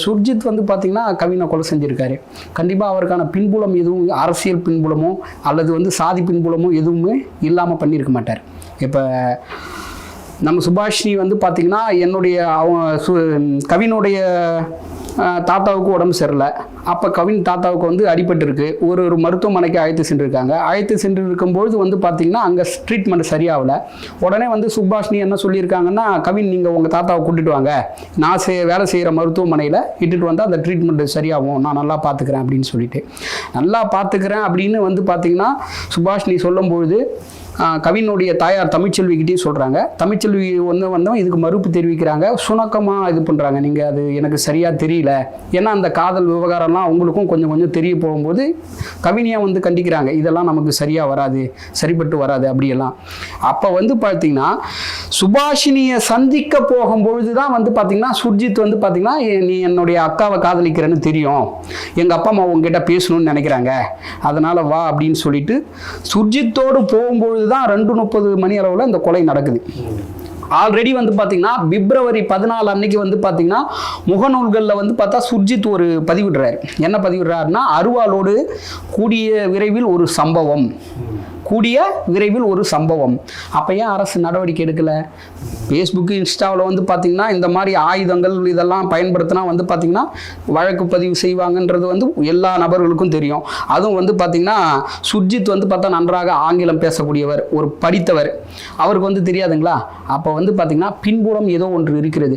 சுர்ஜித் வந்து பார்த்தீங்கன்னா கவினை கொலை செஞ்சிருக்காரு. கண்டிப்பாக அவருக்கான பின்புலம் எதுவும் அரசியல் பின்புலமோ அல்லது வந்து சாதி பின்புலமோ எதுவுமே இல்லாமல் பண்ணியிருக்க மாட்டார். இப்போ நம்ம சுபாஷினி வந்து பார்த்திங்கன்னா என்னுடைய அவங்க சு கவினுடைய தாத்தாவுக்கு உடம்பு சரியில்லை. அப்போ கவின் தாத்தாவுக்கு வந்து அடிபட்டிருக்கு. ஒரு ஒரு மருத்துவமனைக்கு அழைத்து சென்றிருக்காங்க. அழைத்து சென்று இருக்கும்போது வந்து பார்த்திங்கன்னா அங்கே ட்ரீட்மெண்ட் சரியாகல. உடனே வந்து சுபாஷினி என்ன சொல்லியிருக்காங்கன்னா கவின் நீங்கள் உங்கள் தாத்தாவை கூட்டிட்டு வாங்க. நான் செய் வேலை செய்கிற மருத்துவமனையில் இட்டுட்டு வந்தால் அந்த ட்ரீட்மெண்ட் சரியாகும். நான் நல்லா பார்த்துக்கிறேன் அப்படின்னு சொல்லிட்டு. நல்லா பார்த்துக்கிறேன் அப்படின்னு வந்து பார்த்திங்கன்னா சுபாஷினி சொல்லும்பொழுது கவினுடைய தாயார் தமிழ்ச்செல்விக்கிட்டையும் சொல்கிறாங்க தமிழ்ச்செல்வி ஒன்று வந்தோம் இதுக்கு மறுப்பு தெரிவிக்கிறாங்க. சுணக்கமாக இது பண்ணுறாங்க நீங்கள் அது எனக்கு சரியாக தெரியல. ஏன்னா அந்த காதல் விவகாரம் இதெல்லாம் அவங்களுக்கும் கொஞ்சம் கொஞ்சம் தெரிய போகும்போது கவினியாக வந்து கண்டிக்கிறாங்க இதெல்லாம் நமக்கு சரியாக வராது சரிப்பட்டு வராது அப்படியெல்லாம். அப்போ வந்து பார்த்தீங்கன்னா சுபாஷினியை சந்திக்க போகும்பொழுது தான் வந்து பார்த்தீங்கன்னா சுர்ஜித் வந்து பார்த்தீங்கன்னா நீ என்னுடைய அக்காவை காதலிக்கிறேன்னு தெரியும். எங்கள் அப்பா அம்மா உங்ககிட்ட பேசணும்னு நினைக்கிறாங்க. அதனால் வா அப்படின்னு சொல்லிட்டு சுர்ஜித்தோடு போகும்பொழுது தான் ரெண்டு முப்பது மணி அளவில் இந்த கொலை நடக்குது. ஆல்ரெடி வந்து பார்த்தீங்கன்னா பிப்ரவரி பதினாலு அன்னைக்கு வந்து பார்த்தீங்கன்னா முகநூல்களில் வந்து பார்த்தா சுர்ஜித் ஒரு பதிவிடுறாரு. என்ன பதிவிடுறாருன்னா அருவாளோடு கூடிய விரைவில் ஒரு சம்பவம். கூடிய விரைவில் ஒரு சம்பவம். அப்போ ஏன் அரசு நடவடிக்கை எடுக்கலை? ஃபேஸ்புக்கு இன்ஸ்டாவில் வந்து பார்த்திங்கன்னா இந்த மாதிரி ஆயுதங்கள் இதெல்லாம் பயன்படுத்தினா வந்து பார்த்திங்கன்னா வழக்கு பதிவு செய்வாங்கன்றது வந்து எல்லா நபர்களுக்கும் தெரியும். அதுவும் வந்து பார்த்திங்கன்னா சுர்ஜித் வந்து பார்த்தா நன்றாக ஆங்கிலம் பேசக்கூடியவர் ஒரு படித்தவர். அவருக்கு வந்து தெரியாதுங்களா? அப்போ வந்து பார்த்திங்கன்னா பின்புறம் ஏதோ ஒன்று இருக்கிறது.